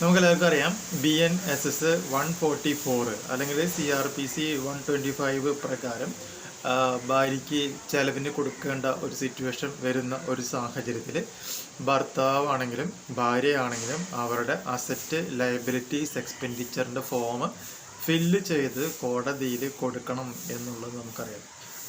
നമുക്ക് എല്ലാവർക്കും അറിയാം. B N S S one forty four അല്ലെങ്കിൽ C R P C one twenty five പ്രകാരം ഭാര്യയ്ക്ക് ചെലവിന് കൊടുക്കേണ്ട ഒരു സിറ്റുവേഷൻ വരുന്ന ഒരു സാഹചര്യത്തിൽ ഭർത്താവാണെങ്കിലും ഭാര്യയാണെങ്കിലും അവരുടെ അസറ്റ് ലയബിലിറ്റീസ് എക്സ്പെൻഡിച്ചറിന്റെ ഫോം ഫില്ല് ചെയ്ത് കോടതിയിൽ കൊടുക്കണം എന്നുള്ളത് നമുക്കറിയാം.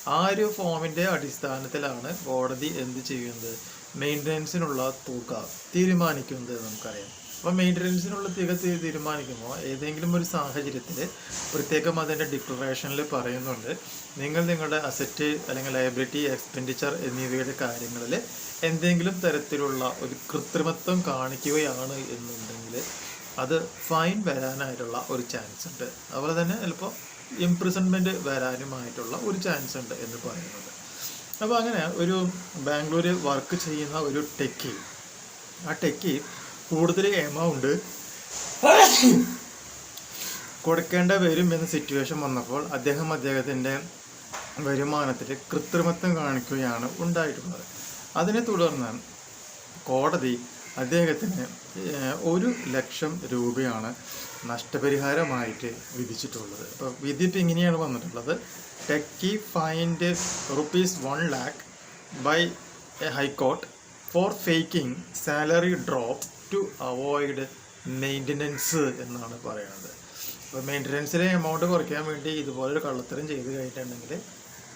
ആ ഒരു ഫോമിന്റെ അടിസ്ഥാനത്തിലാണ് കോടതി എന്ത് ചെയ്യുന്നത്? മെയിന്റനൻസിനുള്ള തുക തീരുമാനിക്കുന്നത് നമുക്കറിയാം. അപ്പോൾ മെയിന്റനൻസിനുള്ള തുക തീ- തീരുമാനിക്കുമ്പോൾ ഏതെങ്കിലും ഒരു സാഹചര്യത്തിൽ പ്രത്യേകം അതിന്റെ ഡിക്ലറേഷനിൽ പറയുന്നുണ്ട്. നിങ്ങൾ നിങ്ങളുടെ അസറ്റ് അല്ലെങ്കിൽ ലയബിലിറ്റി എക്സ്പെൻഡിച്ചർ എന്നിവയുടെ കാര്യങ്ങളിൽ എന്തെങ്കിലും തരത്തിലുള്ള ഒരു കൃത്രിമത്വം കാണിക്കുകയാണ് എന്നുണ്ടെങ്കിൽ അത് ഫൈൻ വരാനായിട്ടുള്ള ഒരു ചാൻസ് ഉണ്ട്. അതുപോലെ തന്നെ ചിലപ്പോൾ ഇംപ്രിസൺമെന്റ് വരാനുമായിട്ടുള്ള ഒരു ചാൻസ് ഉണ്ട് എന്ന് പറയുന്നത് അപ്പോൾ അങ്ങനെ ഒരു ബാംഗ്ലൂർ വർക്ക് ചെയ്യുന്ന ഒരു ടെക്കി ആ ടെക്കി കൂടുതൽ എമൗണ്ട് കൊടുക്കേണ്ട വരും എന്ന സിറ്റുവേഷൻ വന്നപ്പോൾ അദ്ദേഹം അദ്ദേഹത്തിന്റെ വരുമാനത്തിൽ കൃത്രിമത്വം കാണിക്കുകയാണ് ഉണ്ടായിട്ടുള്ളത്. അതിനെ തുടർന്ന് കോടതി അദ്ദേഹത്തിന് ഒരു ലക്ഷം രൂപയാണ് നഷ്ടപരിഹാരമായിട്ട് വിധിച്ചിട്ടുള്ളത്. അപ്പോൾ വിധി ഇങ്ങനെയാണ് വന്നിട്ടുള്ളത്. Techie fined rupees one lakh by a high court for faking salary drop to avoid maintenance എന്നാണ് പറയുന്നത്. അപ്പോൾ മെയിന്റനൻസിലെ എമൗണ്ട് കുറയ്ക്കാൻ വേണ്ടി ഇതുപോലൊരു കള്ളത്തരം ചെയ്ത് കഴിഞ്ഞിട്ടുണ്ടെങ്കിൽ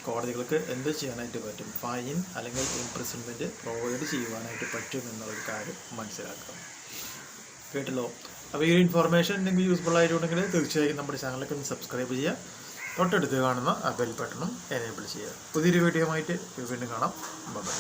കോടതികൾക്ക് എന്ത് ചെയ്യാനായിട്ട് പറ്റും? ഫൈൻ അല്ലെങ്കിൽ ഇംപ്രിസൺമെന്റ് പ്രൊവൈഡ് ചെയ്യുവാനായിട്ട് പറ്റും എന്നുള്ളൊരു കാര്യം മനസ്സിലാക്കാം. കേട്ടല്ലോ? അപ്പോൾ ഈ ഒരു ഇൻഫർമേഷൻ നിങ്ങൾക്ക് യൂസ്ഫുൾ ആയിട്ടുണ്ടെങ്കിൽ തീർച്ചയായും നമ്മുടെ ചാനലൊക്കെ ഒന്ന് സബ്സ്ക്രൈബ് ചെയ്യുക. തൊട്ടടുത്ത് കാണുന്ന ബെൽ ബട്ടണും എനേബിൾ ചെയ്യുക. പുതിയൊരു വീഡിയോ ആയിട്ട് വീണ്ടും കാണാം. ബൈ